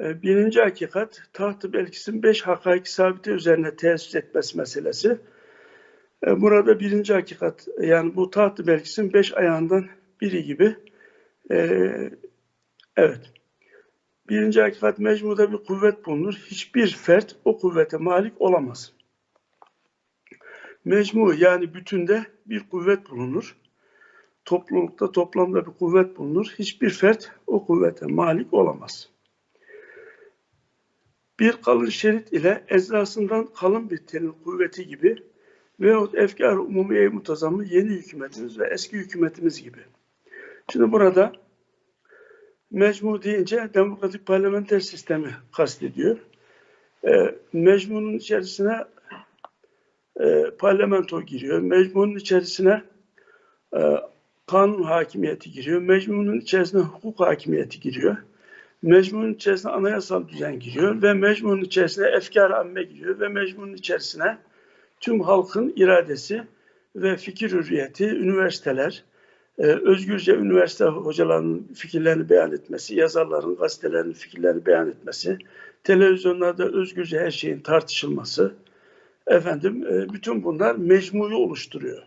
E, birinci hakikat taht-ı belkisin beş hakaik sabite üzerine tesis etmesi meselesi. E, burada birinci hakikat yani bu taht-ı belkisin beş ayağından biri gibi. E, evet. Birinci hakikat mecmuda bir kuvvet bulunur. Hiçbir fert o kuvvete malik olamaz. Mecmu yani bütünde bir kuvvet bulunur. Toplulukta toplamda bir kuvvet bulunur. Hiçbir fert o kuvvete malik olamaz. Bir kalın şerit ile eczasından kalın bir telin kuvveti gibi veyahut efkar umumiye mutazamı yeni hükümetimiz ve eski hükümetimiz gibi. Şimdi burada mecmu deyince demokratik parlamenter sistemi kastediyor. E, mecmunun içerisine e, parlamento giriyor. Mecmunun içerisine e, kanun hakimiyeti giriyor. Mecmunun içerisine hukuk hakimiyeti giriyor. Mecmunun içerisine anayasal düzen giriyor ve mecmunun içerisine efkar amme giriyor ve mecmunun içerisine tüm halkın iradesi ve fikir hürriyeti, üniversiteler, e, özgürce üniversite hocalarının fikirlerini beyan etmesi, yazarların, gazetelerin fikirlerini beyan etmesi, televizyonlarda özgürce her şeyin tartışılması, efendim e, bütün bunlar mecmuyu oluşturuyor.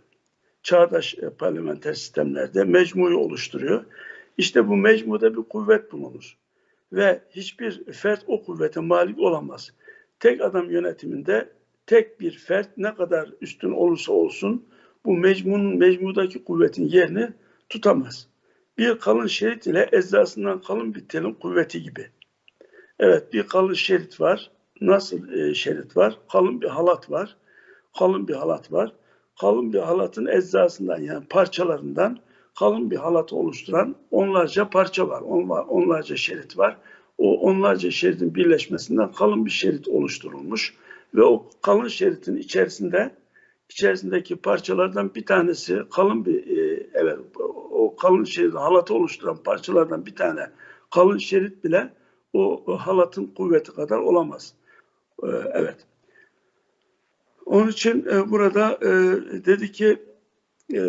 Çağdaş e, parlamenter sistemlerde mecmuyu oluşturuyor. İşte bu mecmuda bir kuvvet bulunur. Ve hiçbir fert o kuvvete malik olamaz. Tek adam yönetiminde tek bir fert ne kadar üstün olursa olsun bu mecmunun mecmudaki kuvvetin yerini tutamaz. Bir kalın şerit ile eczasından kalın bir telin kuvveti gibi. Evet bir kalın şerit var. Nasıl e, şerit var? Kalın bir halat var. Kalın bir halat var. Kalın bir halatın eczasından yani parçalarından kalın bir halat oluşturan onlarca parça var. Onlarca şerit var. O onlarca şeridin birleşmesinden kalın bir şerit oluşturulmuş ve o kalın şeritin içerisinde içerisindeki parçalardan bir tanesi kalın bir e, evet o kalın şeridin halatı oluşturan parçalardan bir tane kalın şerit bile o, o halatın kuvveti kadar olamaz. E, evet. Onun için e, burada e, dedi ki e,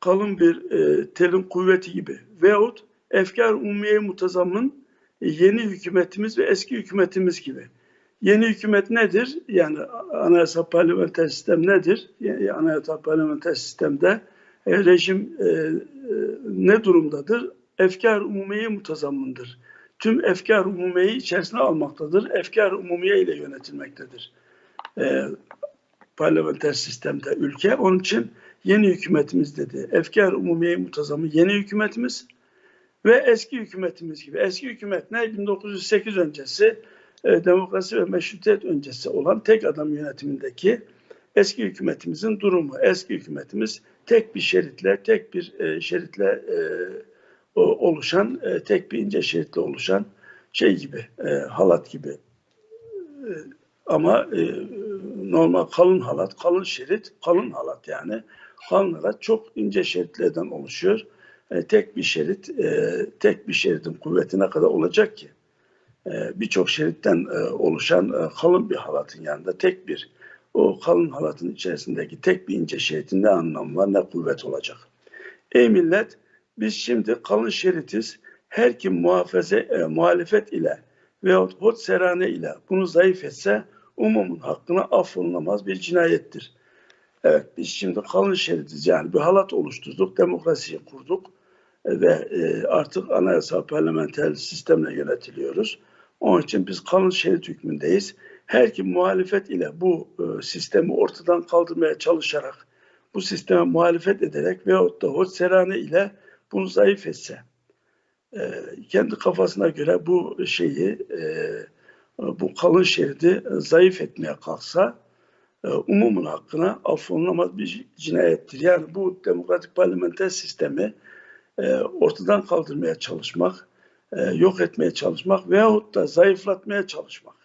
kalın bir e, telin kuvveti gibi veyahut efkar umumiye mutazamın e, yeni hükümetimiz ve eski hükümetimiz gibi. Yeni hükümet nedir? Yani anayasa parlamenter sistem nedir? Yani anayasa parlamenter sistemde e, rejim e, e, ne durumdadır? Efkar umumiye mutazamındır. Tüm efkar umumiyeyi içerisine almaktadır. Efkar umumiye ile yönetilmektedir. E, parlamenter sistemde ülke. Onun için yeni hükümetimiz dedi. Efkar umumiye mutazamı yeni hükümetimiz ve eski hükümetimiz gibi. Eski hükümet ne? 1908 öncesi e, demokrasi ve meşrutiyet öncesi olan tek adam yönetimindeki eski hükümetimizin durumu. Eski hükümetimiz tek bir şeritle, tek bir e, şeritle e, oluşan, e, tek bir ince şeritle oluşan şey gibi, e, halat gibi. E, ama e, normal kalın halat, kalın şerit, kalın halat yani. Kalın halat çok ince şeritlerden oluşuyor. E, tek bir şerit, e, tek bir şeridin kuvvetine kadar olacak ki e, birçok şeritten e, oluşan e, kalın bir halatın yanında tek bir o kalın halatın içerisindeki tek bir ince şeritin ne anlamı var ne kuvvet olacak. Ey millet biz şimdi kalın şeritiz. Her kim muhafaza, e, muhalefet ile veyahut hot serane ile bunu zayıf etse umumun hakkına affolunamaz bir cinayettir. Evet biz şimdi kalın şeritiz yani bir halat oluşturduk, demokrasiyi kurduk e, ve e, artık anayasal parlamenter sistemle yönetiliyoruz. Onun için biz kanun şerit hükmündeyiz. Her kim muhalefet ile bu e, sistemi ortadan kaldırmaya çalışarak, bu sisteme muhalefet ederek veyahut da hoş serane ile bunu zayıf etse, kendi kafasına göre bu şeyi, bu kalın şeridi zayıf etmeye kalksa, e, umumun hakkına affolunamaz bir cinayettir. Yani bu demokratik parlamenter sistemi e, ortadan kaldırmaya çalışmak, e, yok etmeye çalışmak veyahut da zayıflatmaya çalışmak.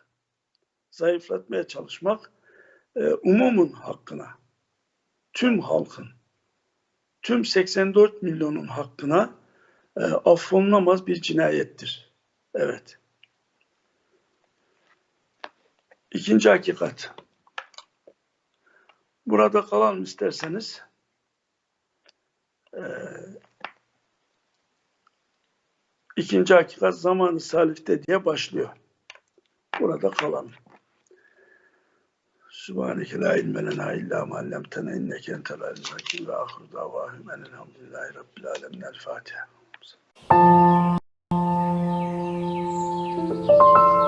Zayıflatmaya çalışmak e, umumun hakkına, tüm halkın, tüm 84 milyonun hakkına e, affolunamaz bir cinayettir. Evet. İkinci hakikat. Burada kalalım isterseniz. Ee, ikinci hakikat zamanı salifte diye başlıyor. Burada kalalım. Sübhaneke la ilme lena illa ma allamtena inneke entel alim ve ahir davahüm enelhamdülillahi rabbil alemin. El Fatiha. Thank you.